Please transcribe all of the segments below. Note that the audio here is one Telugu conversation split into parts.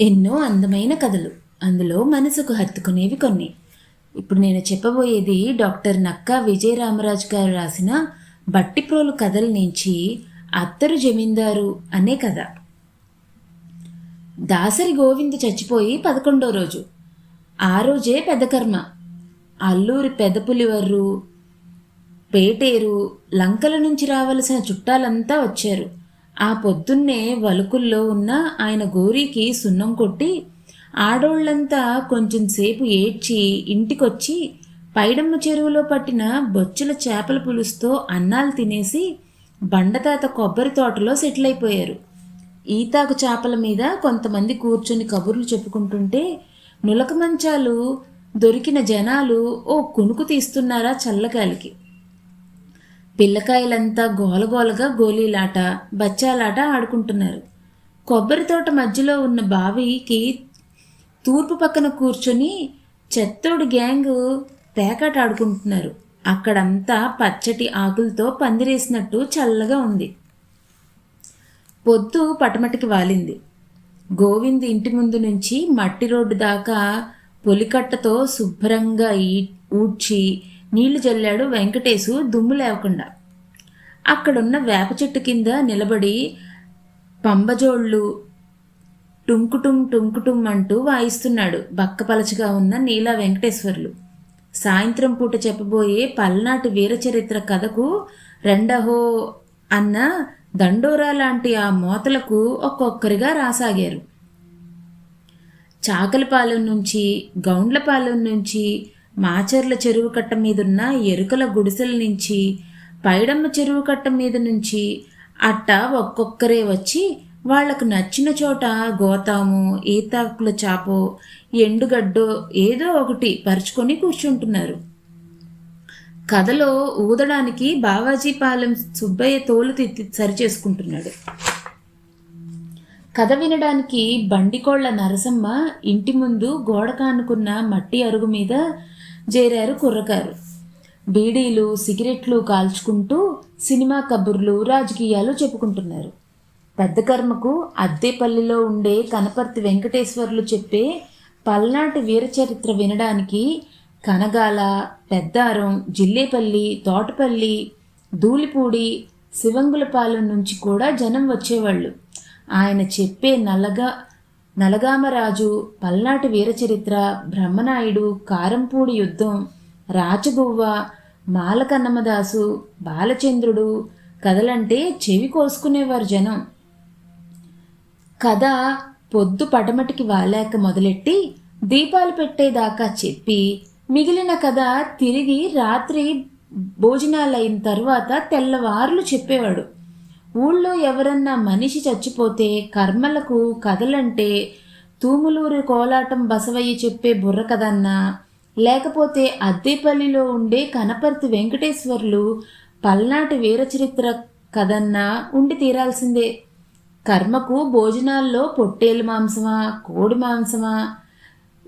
ఎన్నో అందమైన కథలు. అందులో మనసుకు హత్తుకునేవి కొన్ని. ఇప్పుడు నేను చెప్పబోయేది డాక్టర్ నక్కా విజయరామరాజు గారు రాసిన బట్టిప్రోలు కథల నుంచి అత్తరు జమీందారు అనే కథ. దాసరి గోవింద చచ్చిపోయి పదకొండో రోజు. ఆ రోజే పెదకర్మ. అల్లూరి పెదపులివర్రు పేటేరు లంకల నుంచి రావలసిన చుట్టాలంతా వచ్చారు. ఆ పొద్దున్నే వలుకుల్లో ఉన్న ఆయన గోరీకి సున్నం కొట్టి ఆడోళ్ళంతా కొంచెం సేపు ఏడ్చి ఇంటికొచ్చి పైడమ్మ చెరువులో పట్టిన బొచ్చుల చేపల పులుసుతో అన్నాలు తినేసి బండతాత కొబ్బరి తోటలో సెటిల్ అయిపోయారు ఈతాకు చేపల మీద కొంతమంది కూర్చొని కబుర్లు చెప్పుకుంటుంటే నులక మంచాలు దొరికిన జనాలు ఓ కునుకు తీస్తున్నారా చల్లగాలికి. పిల్లకాయలంతా గోలగోలగా గోళీలాట బచ్చాలాట ఆడుకుంటున్నారు. కొబ్బరి తోట మధ్యలో ఉన్న బావికి తూర్పు పక్కన కూర్చొని చెత్తోడి గ్యాంగ్ పేకాట ఆడుకుంటున్నారు. అక్కడంతా పచ్చటి ఆకులతో పందిరేసినట్టు చల్లగా ఉంది. పొద్దు పటమటికి వాలింది. గోవింద్ ఇంటి ముందు నుంచి మట్టి రోడ్డు దాకా పొలికట్టతో శుభ్రంగా ఈ ఊడ్చి నీళ్ళు జల్లాడు వెంకటేశు దుమ్ము లేవకుండా. అక్కడున్న వేప చెట్టు కింద నిలబడి పంబజోళ్ళు టుంకుటుం టుంకుటుం అంటూ వాయిస్తున్నాడు బక్కపలచగా ఉన్న నీలా వెంకటేశ్వర్లు. సాయంత్రం పూట చెప్పబోయే పల్నాటి వీరచరిత్ర కథకు రెండహో అన్న దండోరా లాంటి ఆ మోతలకు ఒక్కొక్కరిగా రాసాగారు. చాకలపాలెం నుంచి గౌండ్లపాలెం నుంచి మాచర్ల చెరువు కట్ట మీదున్న ఎరుకల గుడిసెల నుంచి పైడమ్మ చెరువు కట్ట మీద నుంచి అట్ట ఒక్కొక్కరే వచ్చి వాళ్ళకు నచ్చిన చోట గోతాము ఈతాకుల చాపో ఎండుగడ్డో ఏదో ఒకటి పరుచుకొని కూర్చుంటున్నారు. కథలో ఊదడానికి బావాజీపాలెం సుబ్బయ్య తోలు తిత్తి సరిచేసుకుంటున్నాడు. కథ వినడానికి బండికోళ్ళ నరసమ్మ ఇంటి ముందు గోడ కానుకున్న మట్టి అరుగు మీద చేరారు కుర్రకారు బీడీలు సిగరెట్లు కాల్చుకుంటూ సినిమా కబుర్లు రాజకీయాలు చెప్పుకుంటున్నారు. పెద్ద కర్మకు అద్దేపల్లిలో ఉండే కనపర్తి వెంకటేశ్వర్లు చెప్పే పల్నాటి వీరచరిత్ర వినడానికి కనగాల పెద్దారం జిల్లేపల్లి తోటపల్లి ధూళిపూడి శివంగులపాలెం నుంచి కూడా జనం వచ్చేవాళ్ళు. ఆయన చెప్పే నల్లగా నలగామరాజు పల్నాటి వీరచరిత్ర బ్రహ్మనాయుడు కారంపూడి యుద్ధం రాచగువ్వ మాలకన్నమదాసు బాలచంద్రుడు కథలంటే చెవి కోసుకునేవారు జనం. కథ పొద్దు పటమటికి వాలాక మొదలెట్టి దీపాలు పెట్టేదాకా చెప్పి మిగిలిన కథ తిరిగి రాత్రి భోజనాలైన తర్వాత తెల్లవారులు చెప్పేవాడు. ఊళ్ళో ఎవరన్నా మనిషి చచ్చిపోతే కర్మలకు కథలంటే తూములూరి కోలాటం బసవయ్య చెప్పే బుర్ర కథన్నా లేకపోతే అద్దేపల్లిలో ఉండే కనపర్తి వెంకటేశ్వర్లు పల్నాటి వీరచరిత్ర కథన్నా ఉండి తీరాల్సిందే. కర్మకు భోజనాల్లో పొట్టేలు మాంసమా కోడి మాంసమా?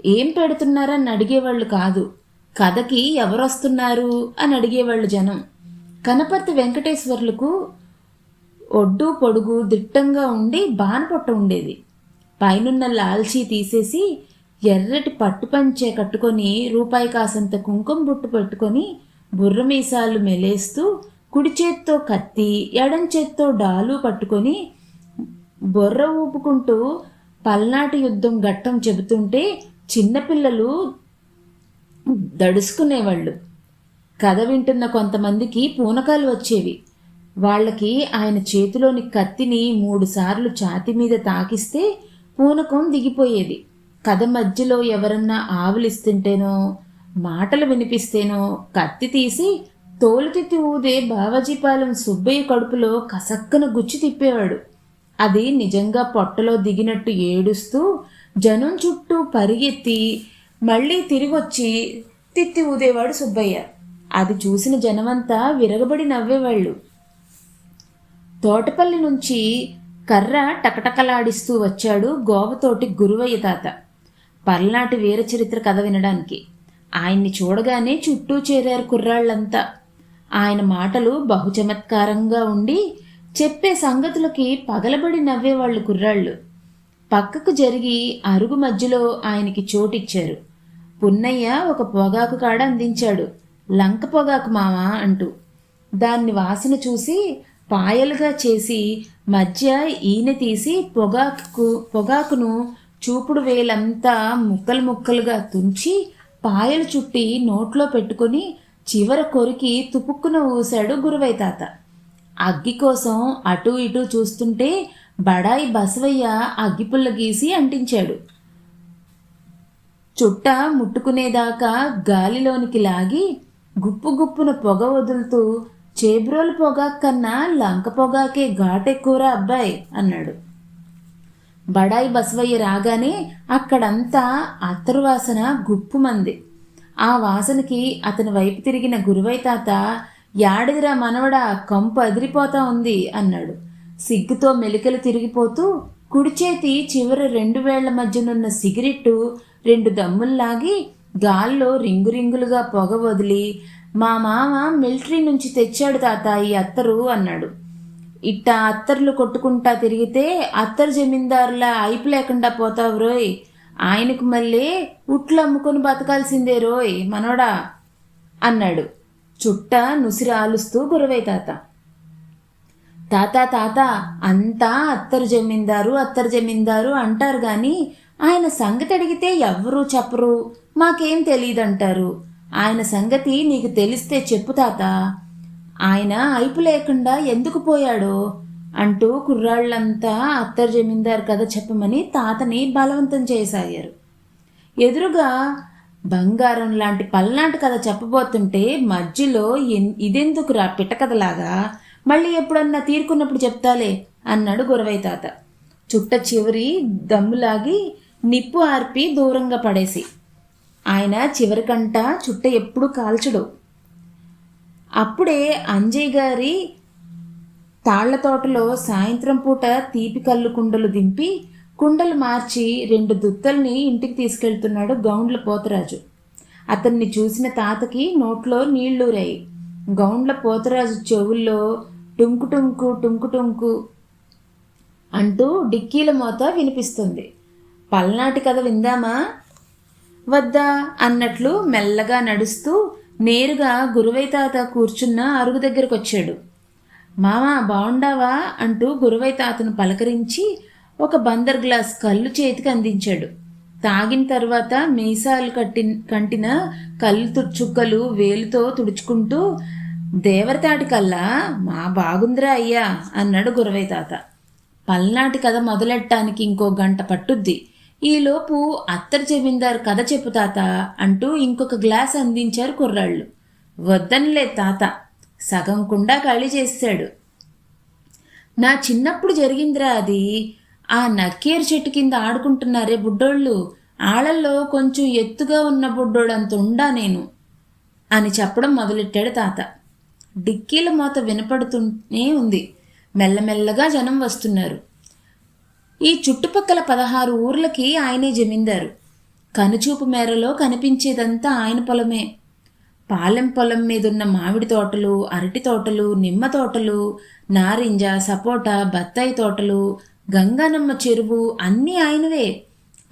ఏం పెడుతున్నారని అడిగేవాళ్ళు కాదు. కథకి ఎవరొస్తున్నారు అని అడిగేవాళ్ళు జనం. కనపర్తి వెంకటేశ్వర్లకు ఒడ్డు పొడుగు దిట్టంగా ఉండి బానపొట్ట ఉండేది. పైనున్న లాల్చీ తీసేసి ఎర్రటి పట్టుపంచే కట్టుకొని రూపాయి కాసంత కుంకుమ బుట్టు పెట్టుకొని బుర్రమీసాలు మెలేస్తూ కుడి చేత్తో కత్తి ఎడం చేత్తో డాలు పట్టుకొని బొర్ర ఊపుకుంటూ పల్నాటి యుద్ధం ఘట్టం చెబుతుంటే చిన్నపిల్లలు దడుసుకునేవాళ్ళు. కథ వింటున్న కొంతమందికి పూనకాలు వచ్చేవి. వాళ్ళకి ఆయన చేతిలోని కత్తిని మూడుసార్లు ఛాతి మీద తాకిస్తే పూనకం దిగిపోయేది. కథ మధ్యలో ఎవరన్నా ఆవులిస్తుంటేనో మాటలు వినిపిస్తేనో కత్తి తీసి తోలుతిత్తి ఊదే బావాజీపాలెం సుబ్బయ్య కడుపులో కసక్కన గుచ్చి తిప్పేవాడు. అది నిజంగా పొట్టలో దిగినట్టు ఏడుస్తూ జనం చుట్టూ పరిగెత్తి మళ్ళీ తిరిగొచ్చి తిత్తి ఊదేవాడు సుబ్బయ్య. అది చూసిన జనమంతా విరగబడి నవ్వేవాళ్ళు. తోటపల్లి నుంచి కర్ర టకటకలాడిస్తూ వచ్చాడు గోవతోటి గురువయ్య తాత. పల్నాటి వీరచరిత్ర కథ వినడానికి. ఆయన్ని చూడగానే చుట్టూ చేరారు కుర్రాళ్ళంతా. ఆయన మాటలు బహుచమత్కారంగా ఉండి చెప్పే సంగతులకి పగలబడి నవ్వేవాళ్ళు కుర్రాళ్ళు. పక్కకు జరిగి అరుగు మధ్యలో ఆయనకి చోటిచ్చారు. పున్నయ్య ఒక పొగాకు కాడ అందించాడు. లంక పొగాకు మావా అంటూ. దాన్ని వాసన చూసి పాయలుగా చేసి మధ్య ఈనె తీసి పొగాకు పొగాకును చూపుడు వేలంతా ముక్కలు ముక్కలుగా తుంచి పాయలు చుట్టి నోట్లో పెట్టుకొని చివర కొరికి తుపుక్కున ఊశాడు గురువై తాత. అగ్గి కోసం అటు ఇటు చూస్తుంటే బడాయి బసవయ్య అగ్గిపుల్ల గీసి అంటించాడు. చుట్ట ముట్టుకునేదాకా గాలిలోనికి లాగి గుప్పు గుప్పున పొగ వదులుతూ చేబ్రోలు పొగాక్ కన్నా లంక పొగాకే ఘాటెక్కువరా అబ్బాయి అన్నాడు. బడాయి బసవయ్య రాగానే అక్కడంతా అత్తరు వాసన గుప్పుమంది. ఆ వాసనకి అతని వైపు తిరిగిన గురువై తాత యాడిదిరా మనవడా కంపు అదిరిపోతా ఉంది అన్నాడు. సిగ్గుతో మెలికలు తిరిగిపోతూ కుడి చేతి చివరి రెండు వేళ్ళ మధ్యనున్న సిగరెట్టు రెండు దమ్ముల్లాగి గాల్లో రింగు రింగులుగా పొగ వదిలి మా మామ మిలిటరీ నుంచి తెచ్చాడు తాత ఈ అత్తరు అన్నాడు. ఇట్టా అత్తర్లు కొట్టుకుంటా తిరిగితే అత్తరు జమీందారులా అయిపు లేకుండా పోతావు రోయ్. ఆయనకు మళ్ళీ ఉట్లు అమ్ముకొని బతకాల్సిందే రోయ్ మనోడా అన్నాడు. చుట్ట నుసిరి ఆలుస్తూ గురవై తాత. తాత తాత అంతా అత్తరు జమీందారు అత్తరు జమీందారు అంటారు గాని ఆయన సంగతి అడిగితే ఎవ్వరూ చెప్పరు. మాకేం తెలియదంటారు ఆయన సంగతి నీకు తెలిస్తే చెప్పు తాత. ఆయన అయిపు లేకుండా ఎందుకు పోయాడో అంటూ కుర్రాళ్ళంతా అత్తర్ జమీందారు కథ చెప్పమని తాతని బలవంతం చేయసాగారు ఎదురుగా బంగారం లాంటి పల్నాటి కథ చెప్పబోతుంటే మధ్యలో ఎన్- ఇదెందుకురా పిట్టకథలాగా మళ్ళీ ఎప్పుడన్నా తీరుకున్నప్పుడు చెప్తాలే అన్నాడు గురవై తాత. చుట్ట చివరి దమ్ములాగి నిప్పు ఆర్పి దూరంగా పడేసి. ఆయన చివరికంట చుట్ట ఎప్పుడు కాల్చడు. అప్పుడే అంజయ్ గారి తాళ్ళ తోటలో సాయంత్రం పూట తీపి కళ్ళు కుండలు దింపి కుండలు మార్చి రెండు దుత్తల్ని ఇంటికి తీసుకెళ్తున్నాడు గౌండ్ల పోతరాజు. అతన్ని చూసిన తాతకి నోట్లో నీళ్ళూరాయి గౌండ్ల పోతరాజు చెవుల్లో టుంకు టుంకు టుంకు టుంకు అంటూ డిక్కీల మోత వినిపిస్తుంది. పల్నాటి కథ విందామా? వద్దా అన్నట్లు మెల్లగా నడుస్తూ నేరుగా గురువై తాత కూర్చున్న అరుగు దగ్గరకు వచ్చాడు మామా బాగుండావా అంటూ గురువై తాతను పలకరించి ఒక బందర్ గ్లాస్ కళ్ళు చేతికి అందించాడు. తాగిన తర్వాత మీసాలు కట్టి కంటిన కళ్ళు తు- చుక్కలు వేలుతో తుడుచుకుంటూ దేవరతాటి కల్లా? మా బాగుందిరా అయ్యా అన్నాడు గురవై తాత. పల్నాటి కథ మొదలెట్టడానికి ఇంకో గంట పట్టుద్ది. ఈలోపు అత్తర్ జమీందారు కథ చెప్పు తాత అంటూ ఇంకొక గ్లాస్ అందించారు కుర్రాళ్ళు. వద్దనిలే తాత. సగం కుండా ఖాళీ చేశాడు. నా చిన్నప్పుడు జరిగిందిరా అది. ఆ నక్కేరు చెట్టు కింద ఆడుకుంటున్నారే బుడ్డోళ్ళు. ఆళ్ళల్లో కొంచెం ఎత్తుగా ఉన్న బుడ్డోడంత ఉండా నేను అని చెప్పడం మొదలెట్టాడు తాత. డిక్కీల మోత వినపడుతూనే ఉంది. మెల్లమెల్లగా జనం వస్తున్నారు. ఈ చుట్టుపక్కల పదహారు ఊర్లకి ఆయనే జమీందారు. కనుచూపు మేరలో కనిపించేదంతా ఆయన పొలమే. పాలెం పొలం మీదున్న మామిడి తోటలు అరటి తోటలు నిమ్మ తోటలు నారింజ సపోటా బత్తాయి తోటలు గంగానమ్మ చెరువు అన్నీ ఆయనవే.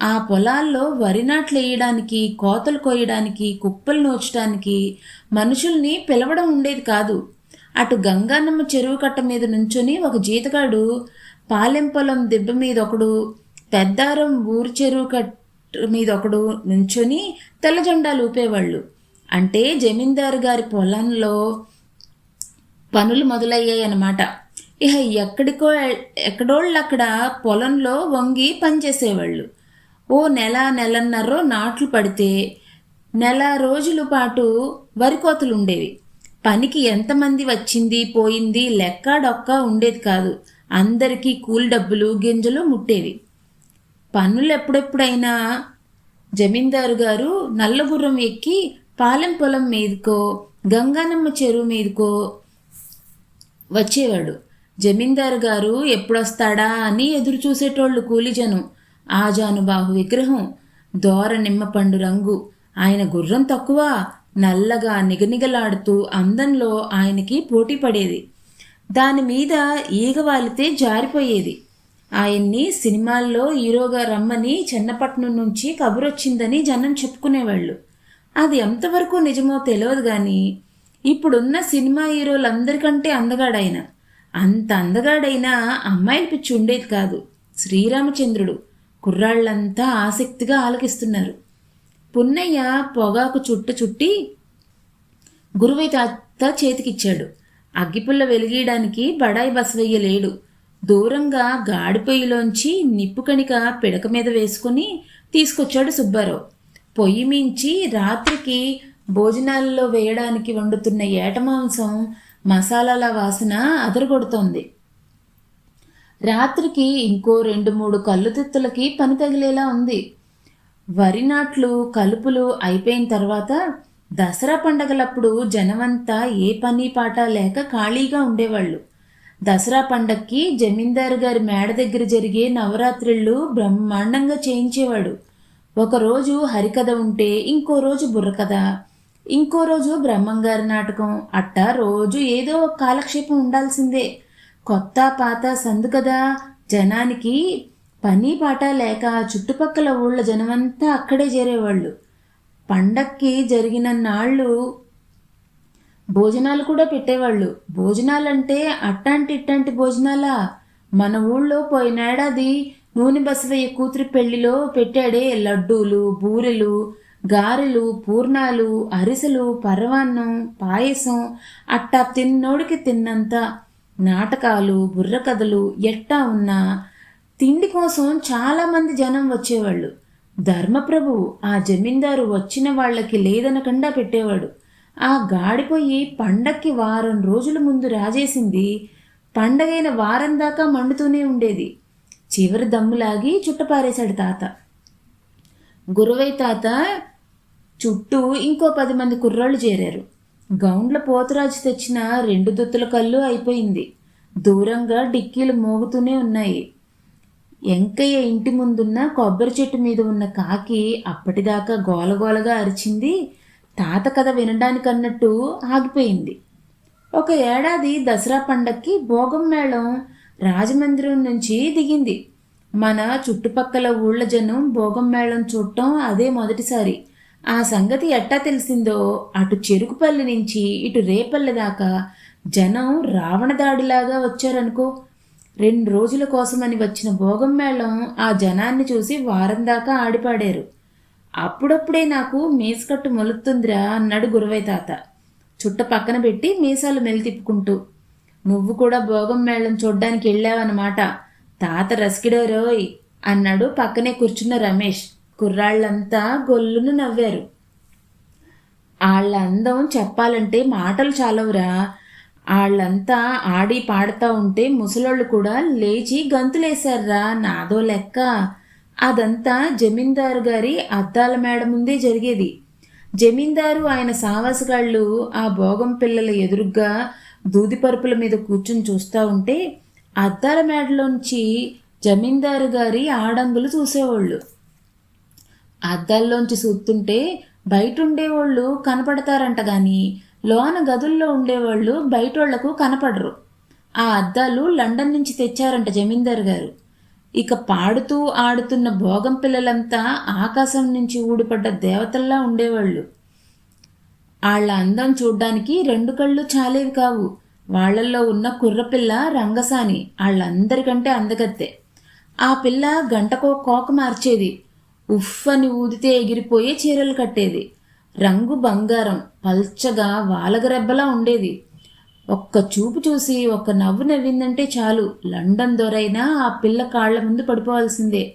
ఆ పొలాల్లో వరి నాట్లు వేయడానికి కోతలు కోయడానికి కుప్పలు నోచడానికి మనుషుల్ని పిలవడం ఉండేది కాదు. అటు గంగానమ్మ చెరువు కట్ట మీద నుంచుని ఒక జీతగాడు పాలెంపొలం దిబ్బ మీద ఒకడు పెద్దారం ఊరు చెరువు కట్ట మీద ఒకడు నుంచొని తెల్ల జెండాలు ఊపేవాళ్ళు అంటే జమీందారు గారి పొలంలో పనులు మొదలయ్యాయన్నమాట ఇహ ఎక్కడికో ఎక్కడోళ్ళు అక్కడ పొలంలో వంగి పనిచేసేవాళ్ళు. ఓ నెల నెలన్నరో నాట్లు పడితే నెల రోజుల పాటు వరి కోతలు ఉండేవి పనికి ఎంతమంది వచ్చింది పోయింది లెక్క డొక్క ఉండేది కాదు. అందరికీ కూలి డబ్బులు గింజలు ముట్టేవి. పన్నులు ఎప్పుడెప్పుడైనా జమీందారు గారు నల్లగుర్రం ఎక్కి పాలెం పొలం మీదకో గంగానమ్మ చెరువు మీదకో వచ్చేవాడు. జమీందారు గారు ఎప్పుడొస్తాడా అని ఎదురు చూసేటోళ్ళు కూలిజనం ఆజానుబాహు విగ్రహం దోర నిమ్మపండు రంగు. ఆయన గుర్రం తక్కువ నల్లగా నిగనిగలాడుతూ అందంలో ఆయనకి పోటీ పడేది. దాని మీద ఈగ వాలితే జారిపోయేది. ఆయన్ని సినిమాల్లో హీరోగా రమ్మని చెన్నపట్నం నుంచి కబురొచ్చిందని జనం చెప్పుకునేవాళ్ళు. అది ఎంతవరకు నిజమో తెలియదు కానీ ఇప్పుడున్న సినిమా హీరోలందరికంటే అందగాడైన అంత అందగాడైనా అమ్మాయిల పిచ్చి ఉండేది కాదు. శ్రీరామచంద్రుడు కుర్రాళ్ళంతా ఆసక్తిగా ఆలకిస్తున్నారు. పున్నయ్య పొగాకు చుట్టు చుట్టి గురువై తాత చేతికిచ్చాడు. అగ్గిపుల్ల వెలిగీయడానికి బడాయి బసవయ్య లేడు. దూరంగా గాడిపొయ్యిలోంచి నిప్పు కణిక పిడక మీద వేసుకుని తీసుకొచ్చాడు సుబ్బారావు. పొయ్యి మించి రాత్రికి భోజనాల్లో వేయడానికి వండుతున్న ఏట మాంసం మసాలాల వాసన అదరగొడుతోంది. రాత్రికి ఇంకో రెండు మూడు కళ్ళు తిత్తులకి పని తగిలేలా ఉంది. వరి నాట్లు కలుపులు అయిపోయిన తర్వాత దసరా పండగలప్పుడు జనమంతా ఏ పని పాట లేక ఖాళీగా ఉండేవాళ్ళు. దసరా పండక్కి జమీందారు గారి మేడ దగ్గర జరిగే నవరాత్రిళ్ళు బ్రహ్మాండంగా చేయించేవాడు. ఒకరోజు హరికథ ఉంటే ఇంకో రోజు బుర్రకథ ఇంకో రోజు బ్రహ్మంగారి నాటకం అట్టా రోజు ఏదో ఒక కాలక్షేపం ఉండాల్సిందే. కొత్త పాత సందు కదా జనానికి పని పాట లేక చుట్టుపక్కల ఊళ్ళ జనమంతా అక్కడే చేరేవాళ్ళు. పండక్కి జరిగిన నాళ్ళు భోజనాలు కూడా పెట్టేవాళ్ళు. భోజనాలంటే అట్టాంటి ఇట్టాంటి భోజనాలా? మన ఊళ్ళో పోయినేడాది నూనె బసవయ్య కూతురి పెళ్ళిలో పెట్టాడే లడ్డూలు బూరెలు గారెలు పూర్ణాలు అరిసెలు పరవాన్నం పాయసం అట్టా తిన్నోడికి తిన్నంత. నాటకాలు బుర్రకథలు ఎట్టా ఉన్నా తిండి కోసం చాలామంది జనం వచ్చేవాళ్ళు. ధర్మప్రభు ఆ జమీందారు వచ్చిన వాళ్ళకి లేదనకుండా పెట్టేవాడు. ఆ గాడిపోయి పండక్కి వారం రోజుల ముందు రాజేసింది పండగైన వారం దాకా మండుతూనే ఉండేది. చివరి దమ్ములాగి చుట్టపారేశాడు తాత. గురువై తాత చుట్టూ ఇంకో పది మంది కుర్రాళ్ళు చేరారు. గౌండ్ల పోతురాజు తెచ్చిన రెండు దుత్తుల కళ్ళు అయిపోయింది. దూరంగా డిక్కీలు మోగుతూనే ఉన్నాయి. ఎంకయ్య ఇంటి ముందున్న కొబ్బరి చెట్టు మీద ఉన్న కాకి అప్పటిదాకా గోలగోలగా అరిచింది. తాత కథ వినడానికన్నట్టు ఆగిపోయింది. ఒక ఏడాది దసరా పండక్కి భోగం మేళం రాజమందిరం నుంచి దిగింది. మన చుట్టుపక్కల ఊళ్ళ జనం భోగం మేళం చూడటం అదే మొదటిసారి. ఆ సంగతి ఎట్టా తెలిసిందో అటు చెరుకుపల్లి నుంచి ఇటు రేపల్లి దాకా జనం రావణ దాడిలాగా వచ్చారనుకో రెండు రోజుల కోసమని వచ్చిన భోగం మేళం ఆ జనాన్ని చూసి వారం దాకా ఆడిపాడారు. అప్పుడప్పుడే నాకు మీసకట్టు మొలుతుందిరా అన్నాడు గురవై తాత. చుట్ట పక్కన పెట్టి మీసాలు మెలితిప్పుకుంటూ నువ్వు కూడా భోగం మేళం చూడ్డానికి వెళ్ళావన్నమాట. తాత రసికిడోరోయ్ అన్నాడు పక్కనే కూర్చున్న రమేష్. కుర్రాళ్ళంతా గొల్లును నవ్వారు. వాళ్ళ అందం చెప్పాలంటే మాటలు చాలవురా. వాళ్ళంతా ఆడి పాడుతూ ఉంటే ముసలోళ్ళు కూడా లేచి గంతులేశారా నాదో లెక్క. అదంతా జమీందారు గారి అద్దాల మేడ ముందే జరిగేది. జమీందారు ఆయన సావాసగాళ్ళు ఆ భోగం పిల్లల ఎదురుగ్గా దూదిపరుపుల మీద కూర్చుని చూస్తూ ఉంటే అద్దాల మేడలోంచి జమీందారు గారి ఆడంగులు చూసేవాళ్ళు. అద్దాల్లోంచి చూస్తుంటే బయట ఉండేవాళ్ళు కనపడతారంట కానీ లోన గదుల్లో ఉండేవాళ్ళు బయటోళ్ళకు కనపడరు. ఆ అద్దాలు లండన్ నుంచి తెచ్చారంట జమీందార్ గారు. ఇక పాడుతూ ఆడుతున్న భోగం పిల్లలంతా ఆకాశం నుంచి ఊడిపడ్డ దేవతల్లా ఉండేవాళ్ళు. వాళ్ళ అందం చూడ్డానికి రెండు కళ్ళు చాలేవి కావు. వాళ్ళల్లో ఉన్న కుర్రపిల్ల రంగసాని వాళ్ళందరికంటే అందగత్తే. ఆ పిల్ల గంటకో కోక మార్చేది. ఉఫ్ అని ఊదితే ఎగిరిపోయే చీరలు కట్టేది. రంగు బంగారం పల్చగా వాలగరెబ్బలా ఉండేది. ఒక్క చూపు చూసి ఒక్క నవ్వు నవ్విందంటే చాలు. లండన్ దొరైనా ఆ పిల్ల కాళ్ళ ముందు పడిపోవాల్సిందే.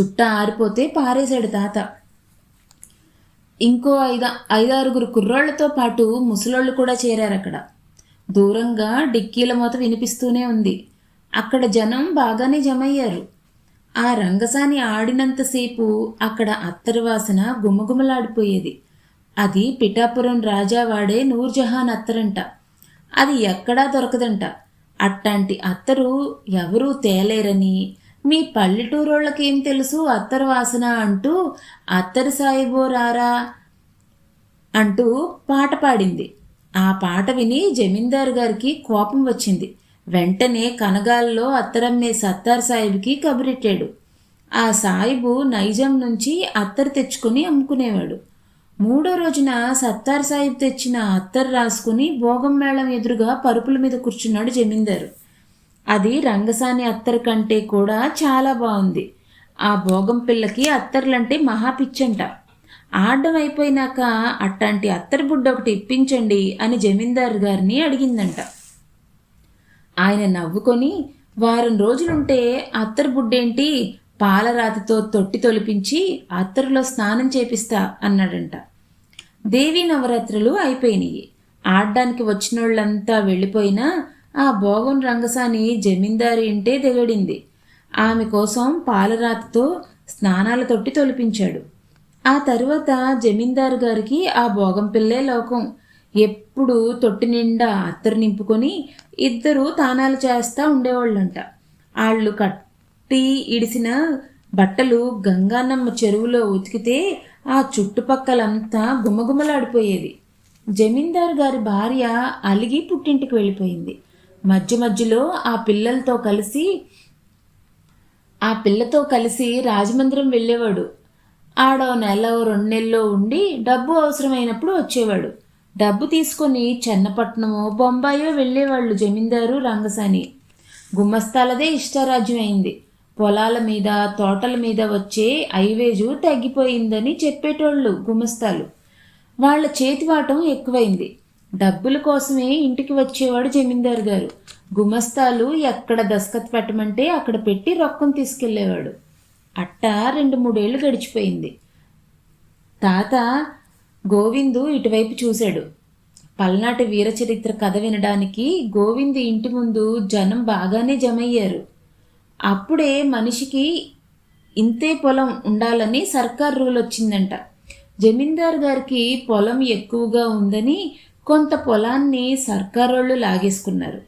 చుట్ట ఆరిపోతే పారేశాడు తాత. ఇంకో ఐదా ఐదారుగురు కుర్రాళ్ళతో పాటు ముసలోళ్ళు కూడా చేరారు అక్కడ దూరంగా డిక్కీల మూత వినిపిస్తూనే ఉంది. అక్కడ జనం బాగానే జమయ్యారు. ఆ రంగసాని ఆడినంతసేపు అక్కడ అత్తరి వాసన గుమగుమలాడిపోయేది. అది పిఠాపురం రాజా వాడే నూర్జహాన్ అత్తరంట. అది ఎక్కడా దొరకదంట. అట్టాంటి అత్తరు ఎవరూ తేలేరని. మీ పల్లెటూరోళ్ళకేం తెలుసు అత్తరు వాసన అంటూ అత్తరు సాయిబో రారా అంటూ పాట పాడింది. ఆ పాట విని జమీందారు గారికి కోపం వచ్చింది. వెంటనే కనగాల్లో అత్తరమ్మే సత్తార్ సాహిబ్కి కబురెట్టాడు. ఆ సాయిబు నైజాం నుంచి అత్తరు తెచ్చుకొని అమ్ముకునేవాడు. మూడో రోజున సత్తార్ సాహిబ్ తెచ్చిన అత్తరు రాసుకుని భోగం మేళం ఎదురుగా పరుపుల మీద కూర్చున్నాడు జమీందారు. అది రంగసాని అత్తరు కంటే కూడా చాలా బాగుంది. ఆ భోగం పిల్లకి అత్తర్లంటే మహా పిచ్చంట. ఆడడం అయిపోయినాక అట్లాంటి అత్తరు బుడ్డ ఒకటి ఇప్పించండి అని జమీందారు గారిని అడిగిందంట. ఆయన నవ్వుకొని వారం రోజులుంటే అత్తరు బుడ్డేంటి? పాలరాతితో తొట్టి తొలిపించి అత్తరులో స్నానం చేపిస్తా అన్నాడంట. దేవీ నవరాత్రులు అయిపోయినాయి. ఆడడానికి వచ్చినోళ్ళంతా వెళ్ళిపోయినా ఆ భోగం రంగసాని జమీందారి ఇంటే దిగడింది. ఆమె కోసం పాలరాతితో స్నానాల తొట్టి తొలిపించాడు. ఆ తరువాత జమీందారు గారికి ఆ భోగం పిల్లే లోకం. ఎప్పుడు తొట్టి నిండా అత్తరు నింపుకొని ఇద్దరు తానాలు చేస్తూ ఉండేవాళ్ళంట. వాళ్ళు టీ ఇడిసిన బట్టలు గంగానమ్మ చెరువులో ఉతికితే ఆ చుట్టుపక్కలంతా గుమగుమలాడిపోయేది. జమీందారు గారి భార్య అలిగి పుట్టింటికి వెళ్ళిపోయింది. మధ్య మధ్యలో ఆ పిల్లలతో కలిసి ఆ పిల్లతో కలిసి రాజమందిరం వెళ్ళేవాడు. ఆడో నెల రెండు నెలలో ఉండి డబ్బు అవసరమైనప్పుడు వచ్చేవాడు. డబ్బు తీసుకొని చెన్నపట్నమో బొంబాయో వెళ్ళేవాళ్ళు జమీందారు రంగసాని. గుమ్మస్తాలదే ఇష్టారాజ్యం అయింది. పొలాల మీద తోటల మీద వచ్చే ఐవేజు తగ్గిపోయిందని చెప్పేటోళ్ళు గుమస్తాలు. వాళ్ళ చేతివాటం ఎక్కువైంది. డబ్బుల కోసమే ఇంటికి వచ్చేవాడు జమీందారు గారు. గుమస్తాలు ఎక్కడ దస్కత్ పెట్టమంటే అక్కడ పెట్టి రొక్కం తీసుకెళ్ళేవాడు. అట్టా రెండు మూడేళ్ళు గడిచిపోయింది. తాత గోవిందు ఇటువైపు చూశాడు. పల్నాటి వీరచరిత్ర కథ వినడానికి గోవిందు ఇంటి ముందు జనం బాగానే జమయ్యారు. అప్పుడే మనిషికి ఇంతే పొలం ఉండాలని సర్కార్ రూల్ వచ్చిందంట. జమీందార్ గారికి పొలం ఎక్కువగా ఉందని కొంత పొలాన్ని సర్కారోళ్ళు లాగేసుకున్నారు.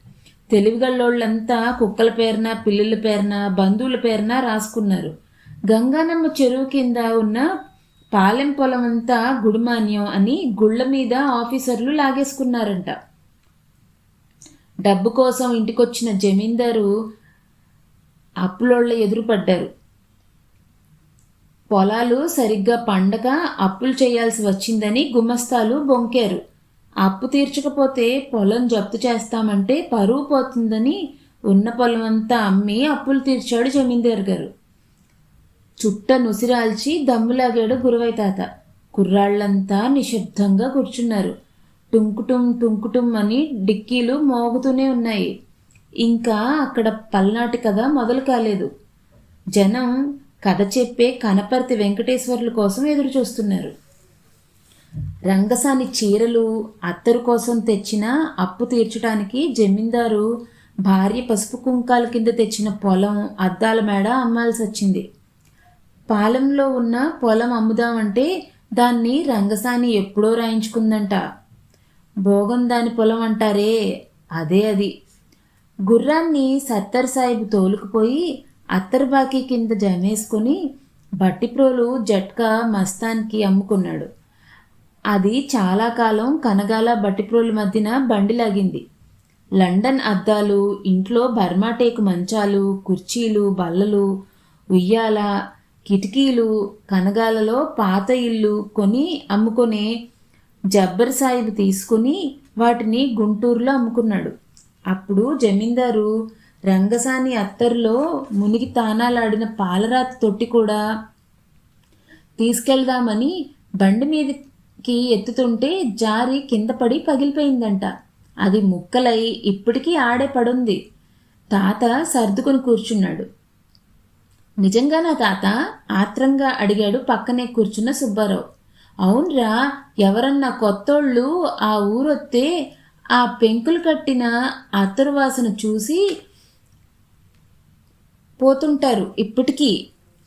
తెలివిగళ్ళోళ్ళంతా కుక్కల పేరున పిల్లుల పేరున బంధువుల పేరున రాసుకున్నారు. గంగానమ్మ చెరువు కింద ఉన్న పాలెం పొలం అంతా గుడిమాన్యం అని గుళ్ళ మీద ఆఫీసర్లు లాగేసుకున్నారంట. డబ్బు కోసం ఇంటికొచ్చిన జమీందారు అప్పులోళ్ళ ఎదురుపడ్డారు. పొలాలు సరిగ్గా పండగ అప్పులు చేయాల్సి వచ్చిందని గుమస్తాలు బొంకారు. అప్పు తీర్చకపోతే పొలం జప్తు చేస్తామంటే పరువు పోతుందని ఉన్న పొలం అంతా అమ్మి అప్పులు తీర్చాడు జమీందారు గారు. చుట్ట నుసిరాల్చి దమ్ములాగాడు గురువై తాత. కుర్రాళ్ళంతా నిశ్శబ్దంగా కూర్చున్నారు. టుంకుటుం టుంకుటుం అని డిక్కీలు మోగుతూనే ఉన్నాయి. ఇంకా అక్కడ పల్నాటి కథ మొదలు కాలేదు. జనం కథ చెప్పే కనపర్తి వెంకటేశ్వర్ల కోసం ఎదురు చూస్తున్నారు. రంగసాని చీరలు అత్తరు కోసం తెచ్చిన అప్పు తీర్చడానికి జమీందారు భార్య పసుపు కుంకాల కింద తెచ్చిన పొలం అద్దాల మేడ అమ్మాల్సి వచ్చింది. పాలెంలో ఉన్న పొలం అమ్ముదామంటే దాన్ని రంగసాని ఎప్పుడో రాయించుకుందంట. భోగం దాని పొలం అంటారే అదే అది. గుర్రాన్ని సత్తర్ సాహిబ్ తోలుకుపోయి అత్తర్బాకీ కింద జమేసుకొని బట్టిప్రోలు జట్కా మస్తాన్కి అమ్ముకున్నాడు. అది చాలా కాలం కనగాల బట్టిప్రోలు మధ్యన బండి లాగింది. లండన్ అద్దాలు ఇంట్లో బర్మాటేకు మంచాలు కుర్చీలు బల్లలు ఉయ్యాల కిటికీలు కనగాలలో పాత ఇల్లు కొని అమ్ముకునే జబ్బర్ సాహిబ్ తీసుకుని వాటిని గుంటూరులో అమ్ముకున్నాడు. అప్పుడు జమీందారు రంగసాని అత్తరులో మునిగి తానాలాడిన పాలరాతి తొట్టి కూడా తీసుకెళ్దామని బండి మీదకి ఎత్తుతుంటే జారి కింద పడి పగిలిపోయిందంట. అది ముక్కలై ఇప్పటికీ ఆడే పడుంది. తాత సర్దుకొని కూర్చున్నాడు. నిజంగానా తాత? ఆత్రంగా అడిగాడు పక్కనే కూర్చున్న సుబ్బారావు. అవునరా ఎవరన్నా కొత్తోళ్ళు ఆ ఊరొత్తే ఆ పెంకులు కట్టిన అత్తరు వాసన చూసి పోతుంటారు. ఇప్పటికీ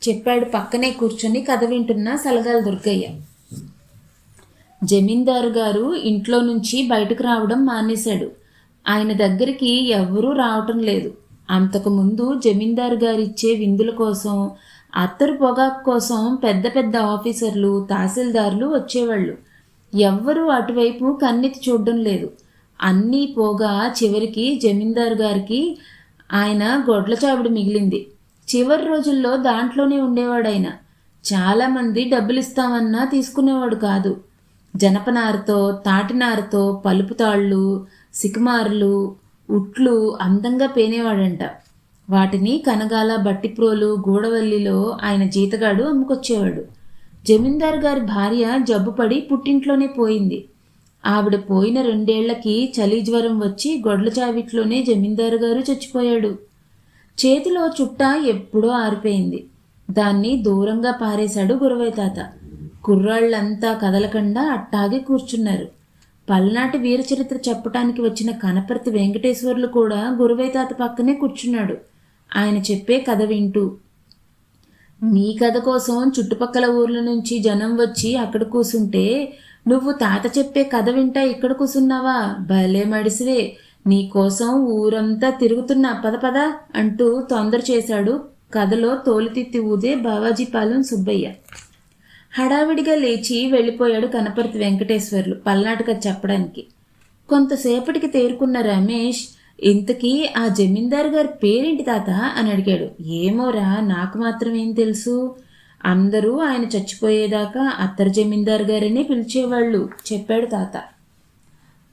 చెప్పాడు పక్కనే కూర్చొని కథ వింటున్న సలగాల దుర్గయ్య. జమీందారు గారు ఇంట్లో నుంచి బయటకు రావడం మానేశాడు. ఆయన దగ్గరికి ఎవ్వరూ రావటం లేదు. అంతకుముందు జమీందారు గారిచ్చే విందుల కోసం అత్తరు పొగాకు కోసం పెద్ద పెద్ద ఆఫీసర్లు తహసీల్దార్లు వచ్చేవాళ్ళు. ఎవ్వరూ అటువైపు కన్నెత్తి చూడడం లేదు. అన్నీ పోగా చివరికి జమీందారు గారికి ఆయన గొడ్ల చావిడి మిగిలింది. చివరి రోజుల్లో దాంట్లోనే ఉండేవాడు ఆయన చాలామంది డబ్బులు ఇస్తామన్నా తీసుకునేవాడు కాదు. జనపనారతో తాటినారతో పలుపు తాళ్ళు సికుమారులు ఉట్లు అందంగా పేనేవాడంట. వాటిని కనగాల బట్టిప్రోలు గూడవల్లిలో ఆయన జీతగాడు అమ్ముకొచ్చేవాడు. జమీందారు గారి భార్య జబ్బుపడి పుట్టింట్లోనే పోయింది. ఆవిడ పోయిన రెండేళ్ళకి చలి జ్వరం వచ్చి గొడ్ల చావిట్లోనే జమీందారు గారు చచ్చిపోయాడు. చేతిలో చుట్ట ఎప్పుడో ఆరిపోయింది. దాన్ని దూరంగా పారేశాడు గురవయ్య తాత. కుర్రాళ్ళంతా కదలకుండా అట్టాగే కూర్చున్నారు. పల్నాటి వీరచరిత్ర చెప్పటానికి వచ్చిన కనపర్తి వెంకటేశ్వర్లు కూడా గురవయ్య తాత పక్కనే కూర్చున్నాడు. ఆయన చెప్పే కథ వింటూ మీ కథ కోసం చుట్టుపక్కల ఊర్ల నుంచి జనం వచ్చి అక్కడ కూసుంటే నువ్వు తాత చెప్పే కథ వింటా ఇక్కడ కూసున్నావా? భలే మడిసివే. నీకోసం ఊరంతా తిరుగుతున్నా. పద పద అంటూ తొందర చేశాడు. కథలో తోలుతిత్తి ఊదే బావాజీపాలెం సుబ్బయ్య. హడావిడిగా లేచి వెళ్ళిపోయాడు కనపర్తి వెంకటేశ్వర్లు పల్నాటక చెప్పడానికి. కొంతసేపటికి తేరుకున్న రమేష్ ఇంతకీ ఆ జమీందారు గారి పేరేంటి తాత? అని అడిగాడు. ఏమోరా నాకు మాత్రమేం తెలుసు? అందరూ ఆయన చచ్చిపోయేదాకా అత్తరు జమీందారు గారనే పిలిచేవాళ్ళు చెప్పాడు తాత.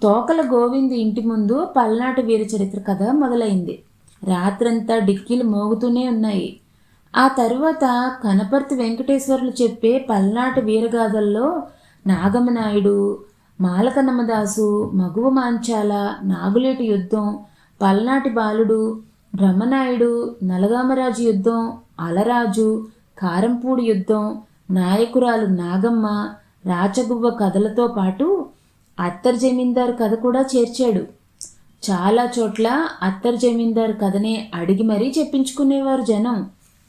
తోకల గోవింద్ ఇంటి ముందు పల్నాటి వీర చరిత్ర కథ మొదలైంది. రాత్రంతా డిక్కీలు మోగుతూనే ఉన్నాయి. ఆ తర్వాత కనపర్తి వెంకటేశ్వర్లు చెప్పే పల్నాటి వీరగాథల్లో నాగమనాయుడు మాలకన్నమదాసు మగువ మాంచాల నాగులేటి యుద్ధం పల్నాటి బాలుడు బ్రహ్మనాయుడు నలగామరాజు యుద్ధం అలరాజు కారంపూడి యుద్ధం నాయకురాలు నాగమ్మ రాచగువ్వ కథలతో పాటు అత్తర్ జమీందార్ కథ కూడా చేర్చాడు. చాలా చోట్ల అత్తర్ జమీందార్ కథనే అడిగి మరీ చెప్పించుకునేవారు జనం.